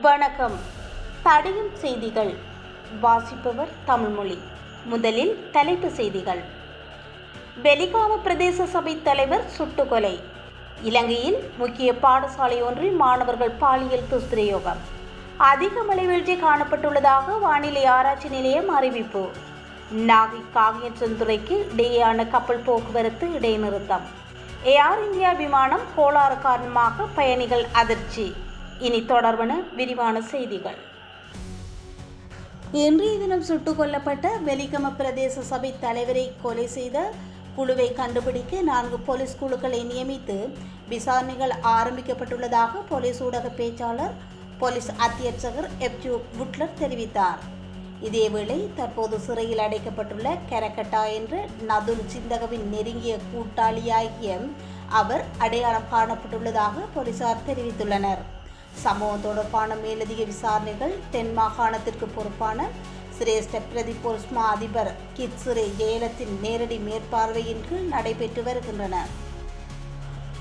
வணக்கம். தடையும் செய்திகள். வாசிப்பவர் தமிழ்மொழி. முதலில் தலைப்பு செய்திகள். வெலிகாம பிரதேச சபை தலைவர் சுட்டுக்கொலை. இலங்கையில் முக்கிய பாடசாலை ஒன்றில் மாணவர்கள் பாலியல் துஷ்பிரயோகம் அதிக மழை வீழ்ச்சி காணப்பட்டுள்ளதாக வானிலை ஆராய்ச்சி நிலையம் அறிவிப்பு. நாகை காவியச்சந்துறைக்கு இடையேயான கப்பல் போக்குவரத்து இடைநிறுத்தம். ஏர் இந்தியா விமானம் கோளாறு காரணமாக பயணிகள் அதிர்ச்சி. இனி தொடர்பன விரிவான செய்திகள். இன்றைய தினம் சுட்டுக் கொல்லப்பட்ட வெலிகம பிரதேச சபை தலைவரை கொலை செய்த குழுவை கண்டுபிடிக்க நான்கு போலீஸ் குழுக்களை நியமித்து விசாரணைகள் ஆரம்பிக்கப்பட்டுள்ளதாக போலீஸ் ஊடக பேச்சாளர் போலீஸ் அத்தியட்சகர் எப்ஜூ புட்லர் தெரிவித்தார். இதேவேளை தற்போது சிறையில் அடைக்கப்பட்டுள்ள கெரக்கட்டா என்ற நதுல் சிந்தகவின் நெருங்கிய கூட்டாளியாகிய அவர் அடையாளம் காணப்பட்டுள்ளதாக போலீசார் தெரிவித்துள்ளனர். சம்பவம் தொடர்பான மேலதிக விசாரணைகள் தென் மாகாணத்திற்கு பொறுப்பான சிரேஷ்ட பிரதி போலீஸ் அதிபர் கிட்சுரே ஜெயலத்தின் நேரடி மேற்பார்வையின் கீழ் நடைபெற்று வருகின்றன.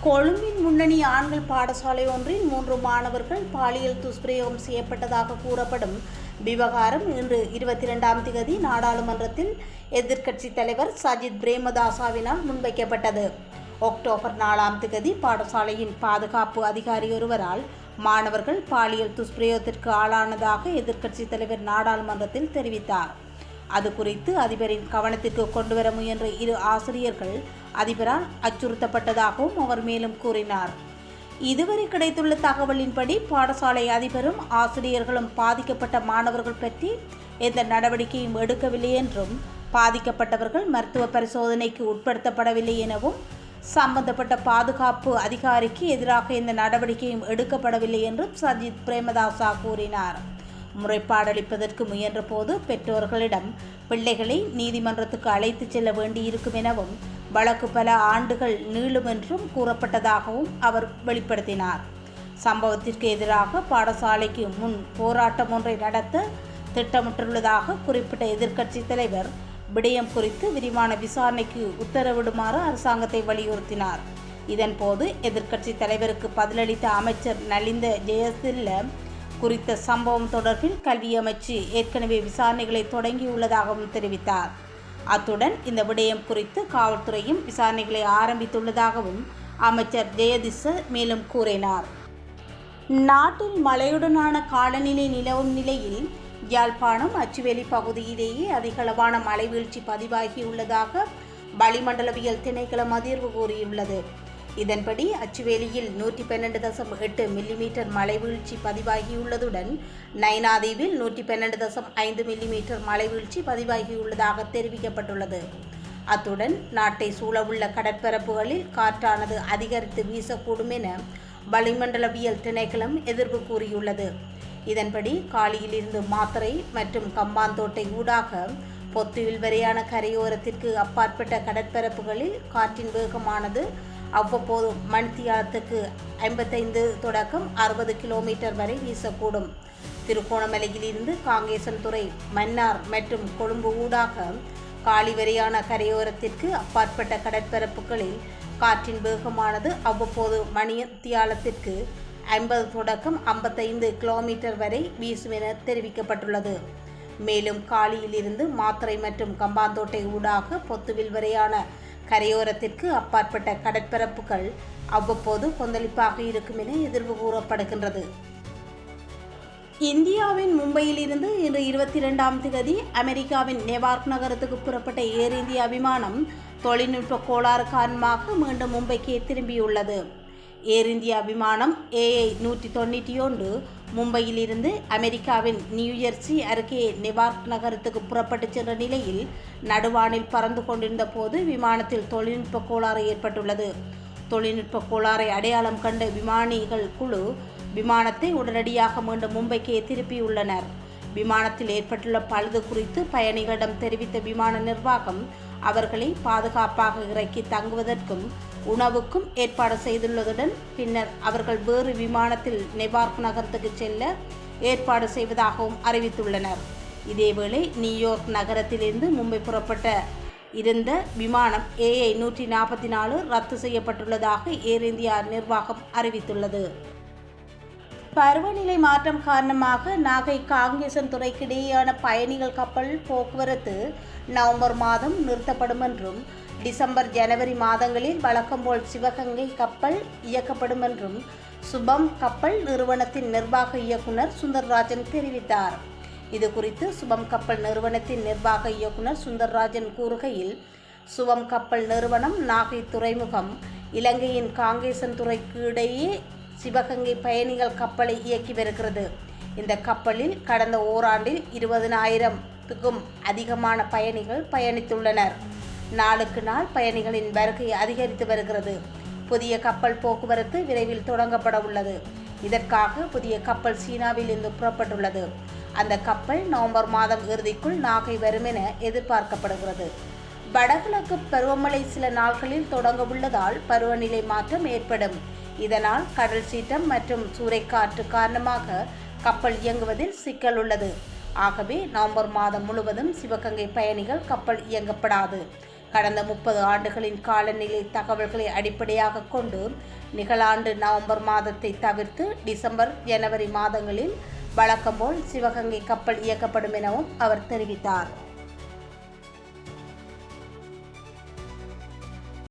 கொழும்பின் முன்னணி ஆண்கள் பாடசாலை ஒன்றில் மூன்று மாணவர்கள் பாலியல் துஷ்பிரயோகம் செய்யப்பட்டதாக கூறப்படும் விவகாரம் இன்று இருபத்தி ரெண்டாம் தேதி நாடாளுமன்றத்தில் எதிர்க்கட்சி தலைவர் சஜித் பிரேமதாசாவினால் முன்வைக்கப்பட்டது. அக்டோபர் நாலாம் திகதி பாடசாலையின் பாதுகாப்பு அதிகாரி ஒருவரால் மாணவர்கள் பாலியல் துஷ்பிரயோகத்திற்கு ஆளானதாக எதிர்க்கட்சி தலைவர் நாடாளுமன்றத்தில் தெரிவித்தார். அது குறித்து அதிபரின் கவனத்திற்கு கொண்டுவர முயன்ற இரு ஆசிரியர்கள் அதிபரால் அச்சுறுத்தப்பட்டதாகவும் அவர் மேலும் கூறினார். இதுவரை கிடைத்துள்ள தகவலின்படி பாடசாலை அதிபரும் ஆசிரியர்களும் பாதிக்கப்பட்ட மாணவர்கள் பற்றி எந்த நடவடிக்கையும் எடுக்கவில்லை என்றும் பாதிக்கப்பட்டவர்கள் மருத்துவ பரிசோதனைக்கு உட்படுத்தப்படவில்லை எனவும் சம்பந்தப்பட்ட பாதுகாப்பு அதிகாரிக்கு எதிராக இந்த நடவடிக்கையும் எடுக்கப்படவில்லை என்றும் சஜித் பிரேமதாசா கூறினார். முறைப்பாடளிப்பதற்கு முயன்றபோது பெற்றோர்களிடம் பிள்ளைகளை நீதிமன்றத்துக்கு அழைத்துச் செல்ல வேண்டியிருக்கும் எனவும் வழக்கு பல ஆண்டுகள் நீளும் என்றும் கூறப்பட்டதாகவும் அவர் வெளிப்படுத்தினார். சம்பவத்திற்கு எதிராக பாடசாலைக்கு முன் போராட்டம் ஒன்றை நடத்த திட்டமிட்டுள்ளதாக குறிப்பிட்ட எதிர்க்கட்சி தலைவர் விடயம் குறித்து விரிவான விசாரணைக்கு உத்தரவிடுமாறு அரசாங்கத்தை வலியுறுத்தினார். இதன்போது எதிர்க்கட்சி தலைவருக்கு பதிலளித்த அமைச்சர் நலிந்த ஜெயசில்ல குறித்த சம்பவம் தொடர்பில் கல்வி அமைச்சு ஏற்கனவே விசாரணைகளை தொடங்கியுள்ளதாகவும் தெரிவித்தார். அத்துடன் இந்த விடயம் குறித்து காவல்துறையும் விசாரணைகளை ஆரம்பித்துள்ளதாகவும் அமைச்சர் ஜெயதிச மேலும் கூறினார். நாட்டில் மழையுடனான காலநிலை நிலவும் நிலையில் யாழ்ப்பாணம் அச்சுவேலி பகுதியிலேயே அதிகளவான மலைவீழ்ச்சி பதிவாகியுள்ளதாக வளிமண்டலவியல் திணைக்களம் அதிர்வு கூறியுள்ளது. இதன்படி அச்சுவேலியில் நூற்றி பன்னெண்டு தசம் எட்டு மில்லிமீட்டர் மழைவீழ்ச்சி பதிவாகியுள்ளதுடன் நைனாதீவில் நூற்றி பன்னெண்டு தசம் ஐந்து மில்லிமீட்டர் மழைவீழ்ச்சி பதிவாகியுள்ளதாக தெரிவிக்கப்பட்டுள்ளது. அத்துடன் நாட்டை சூழவுள்ள கடற்பரப்புகளில் காற்றானது அதிகரித்து வீசக்கூடும் என வளிமண்டலவியல் திணைக்களம் எதிர்ப்பு கூறியுள்ளது. இதன்படி காலியிலிருந்து மாத்திரை மற்றும் கம்பாந்தோட்டை ஊடாக பொத்துவில் வரையான கரையோரத்திற்கு அப்பாற்பட்ட கடற்பரப்புகளில் காற்றின் வேகமானது அவ்வப்போது மணித்தியாலத்துக்கு ஐம்பத்தைந்து தொடக்கம் அறுபது கிலோமீட்டர் வரை வீசக்கூடும். திருகோணமலையிலிருந்து காங்கேசன்துறை மன்னார் மற்றும் கொழும்பு ஊடாக காலி வரையான கரையோரத்திற்கு அப்பாற்பட்ட கடற்பரப்புகளில் காற்றின் வேகமானது அவ்வப்போது மணித்தியாலத்திற்கு ஐம்பது தொடக்கம் ஐம்பத்தைந்து கிலோமீட்டர் வரை வீசும் என தெரிவிக்கப்பட்டுள்ளது. மேலும் காலியிலிருந்து மாத்திரை மற்றும் கம்பாந்தோட்டை ஊடாக பொத்துவில் வரையான கரையோரத்திற்கு அப்பாற்பட்ட கடற்பரப்புகள் அவ்வப்போது கொந்தளிப்பாக இருக்கும் என எதிர்வு கூறப்படுகின்றது. இந்தியாவின் மும்பையிலிருந்து இன்று இருபத்தி இரண்டாம் திகதி அமெரிக்காவின் நெவார்க் நகரத்துக்கு புறப்பட்ட ஏர் இந்தியா விமானம் தொழில்நுட்ப கோளாறு காரணமாக மீண்டும் மும்பைக்கு திரும்பியுள்ளது. ஏர் இந்தியா விமானம் ஏஐ நூற்றி தொண்ணூற்றி ஒன்று மும்பையிலிருந்து அமெரிக்காவின் நியூஜெர்சி அருகே நெவார்க் நகரத்துக்கு புறப்பட்டு சென்ற நிலையில் நடுவானில் பறந்து கொண்டிருந்த போது விமானத்தில் தொழில்நுட்ப கோளாறு ஏற்பட்டுள்ளது. தொழில்நுட்ப கோளாறை அடையாளம் கண்ட விமானிகள் குழு விமானத்தை உடனடியாக மீண்டும் மும்பைக்கே திருப்பியுள்ளனர். விமானத்தில் ஏற்பட்டுள்ள பழுது குறித்து பயணிகளிடம் தெரிவித்த விமான நிர்வாகம் அவர்களை பாதுகாப்பாக இறக்கி தங்குவதற்கும் உணவுக்கும் ஏற்பாடு செய்துள்ளதுடன் பின்னர் அவர்கள் வேறு விமானத்தில் நெபார்க் நகரத்துக்கு செல்ல ஏற்பாடு செய்வதாகவும் அறிவித்துள்ளனர். இதேவேளை நியூயார்க் நகரத்திலிருந்து மும்பை புறப்பட்ட இருந்த விமானம் ஏஐ நூற்றி நாற்பத்தி நாலு ரத்து செய்யப்பட்டுள்ளதாக ஏர் இந்தியா நிர்வாகம் அறிவித்துள்ளது. பருவநிலை மாற்றம் காரணமாக நாகை காங்கேசன் துறைக்கிடையேயான பயணிகள் கப்பல் போக்குவரத்து நவம்பர் மாதம் நிறுத்தப்படும் என்றும் டிசம்பர் ஜனவரி மாதங்களில் வழக்கம்போல் சிவகங்கை கப்பல் இயக்கப்படும் என்றும் சுபம் கப்பல் நிறுவனத்தின் நிர்வாக இயக்குனர் சுந்தர்ராஜன் தெரிவித்தார். இது குறித்து சுபம் கப்பல் நிறுவனத்தின் நிர்வாக இயக்குனர் சுந்தர்ராஜன் கூறுகையில் சுபம் கப்பல் நிறுவனம் நாகை துறைமுகம் இலங்கையின் காங்கேசன் துறைக்கு இடையே சிவகங்கை பயணிகள் கப்பலை இயக்கி வருகிறது. இந்த கப்பலில் கடந்த ஓராண்டில் இருபதனாயிரத்துக்கும் அதிகமான பயணிகள் பயணித்துள்ளனர். நாளுக்கு நாள் பயணிகளின் வருகை அதிகரித்து வருகிறது. புதிய கப்பல் போக்குவரத்து விரைவில் தொடங்கப்பட உள்ளது. இதற்காக புதிய கப்பல் சீனாவில் இருந்து புறப்பட்டுள்ளது. அந்த கப்பல் நவம்பர் மாதம் இறுதிக்குள் நாகை வரும் என எதிர்பார்க்கப்படுகிறது. வடகிழக்கு பருவமழை சில நாட்களில் தொடங்க உள்ளதால் பருவநிலை மாற்றம் ஏற்படும். இதனால் கடல் சீற்றம் மற்றும் சூறைக்காற்று காரணமாக கப்பல் இயங்குவதில் சிக்கல் உள்ளது. ஆகவே நவம்பர் மாதம் முழுவதும் சிவகங்கை பயணிகள் கப்பல் இயங்கப்படாது. கடந்த முப்பது ஆண்டுகளின் காலநிலை தகவல்களை அடிப்படையாக கொண்டு நிகழாண்டு நவம்பர் மாதத்தை தவிர்த்து டிசம்பர் ஜனவரி மாதங்களில் வழக்கம்போல் சிவகங்கை கப்பல் இயக்கப்படும் எனவும் அவர் தெரிவித்தார்.